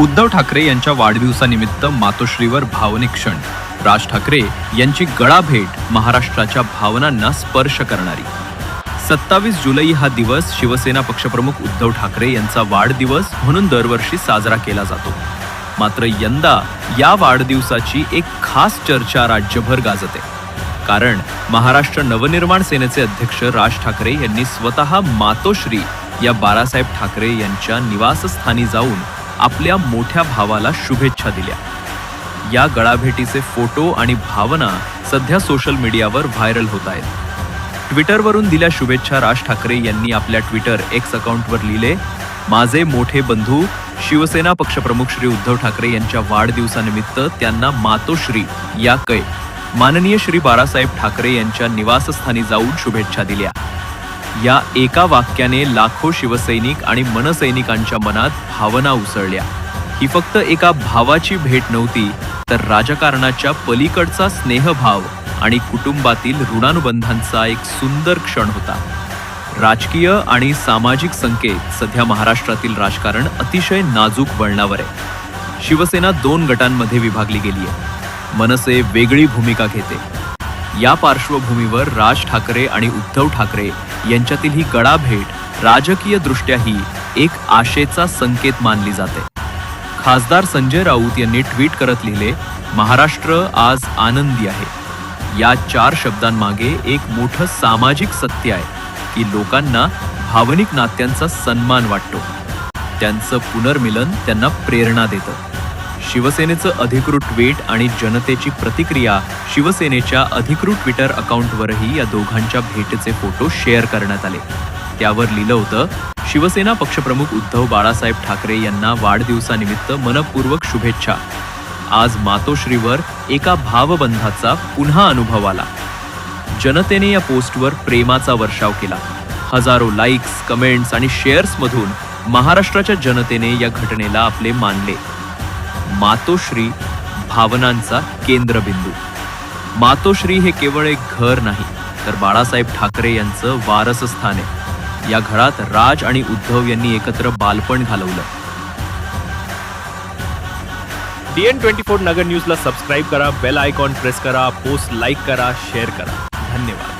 उद्धव ठाकरे यांच्या वाढदिवसानिमित्त मातोश्रीवर भावनिक क्षण. राज ठाकरे यांची गळाभेट महाराष्ट्राच्या भावनांना स्पर्श करणारी. सत्तावीस जुलै हा दिवस शिवसेना पक्षप्रमुख उद्धव ठाकरे यांचा वाढदिवस म्हणून दरवर्षी साजरा केला जातो. मात्र यंदा या वाढदिवसाची एक खास चर्चा राज्यभर गाजते. कारण महाराष्ट्र नवनिर्माण सेनेचे अध्यक्ष राज ठाकरे यांनी स्वतः मातोश्री या बाळासाहेब ठाकरे यांच्या निवासस्थानी जाऊन आपल्या मोठ्या भावाला शुभेच्छा दिल्या. या गळाभेटीचे फोटो आणि भावना सध्या सोशल मीडियावर व्हायरल होत आहेत. ट्विटरवरून दिल्या शुभेच्छा राज ठाकरे यांनी आपल्या ट्विटर एक्स अकाउंटवर लिहिले माझे मोठे बंधू शिवसेना पक्षप्रमुख श्री उद्धव ठाकरे यांच्या वाढदिवसानिमित्त त्यांना मातोश्री या कै माननीय श्री बाळासाहेब ठाकरे यांच्या निवासस्थानी जाऊन शुभेच्छा दिल्या. या एका वाक्याने लाखो शिवसैनिक आणि मनसैनिकांच्या मनात भावना उसळल्या. ही फक्त एका भावाची भेट नव्हती तर राजकारणाच्या पलीकडचा स्नेहभाव आणि कुटुंबातील ऋणानुबंधांचा एक सुंदर क्षण होता. राजकीय आणि सामाजिक संकेत सध्या महाराष्ट्रातील राजकारण अतिशय नाजूक वळणावर आहे. शिवसेना दोन गटांमध्ये विभागली गेली आहे मनसे वेगळी भूमिका घेते. या पार्श्वभूमीवर राज ठाकरे आणि उद्धव ठाकरे यांच्यातील ही गळाभेट राजकीय दृष्ट्याही एक आशेचा संकेत मानली जाते. खासदार संजय राऊत यांनी ट्विट करत लिहिले महाराष्ट्र आज आनंदी आहे. या चार शब्दांमागे एक मोठं सामाजिक सत्य आहे की लोकांना भावनिक नात्यांचा सन्मान वाटतो. त्यांचं पुनर्मिलन त्यांना प्रेरणा देतं. शिवसेनेचं अधिकृत ट्विट आणि जनतेची प्रतिक्रिया शिवसेनेच्या अधिकृत ट्विटर अकाउंटवरही या दोघांच्या भेटीचे फोटो शेअर करण्यात आले. त्यावर लिहिलं होतं शिवसेना पक्षप्रमुख उद्धव बाळासाहेब ठाकरे यांना वाढदिवसानिमित्त मनपूर्वक शुभेच्छा. आज मातोश्रीवर एका भावबंधाचा पुन्हा अनुभव आला. जनतेने या पोस्टवर प्रेमाचा वर्षाव केला. हजारो लाईक्स कमेंट्स आणि शेअर्समधून महाराष्ट्राच्या जनतेने या घटनेला आपले मानले. मातोश्री भावनांचा केंद्रबिंदू. मातोश्री हे केवळ एक घर नाही तर बाळासाहेब ठाकरे यांचं वारसस्थान आहे. या घरात राज आणि उद्धव यांनी एकत्र बालपण घालवलं. डीएन ट्वेंटी फोर नगर न्यूजला सबस्क्राईब करा बेल आयकॉन प्रेस करा पोस्ट लाईक करा शेअर करा. धन्यवाद.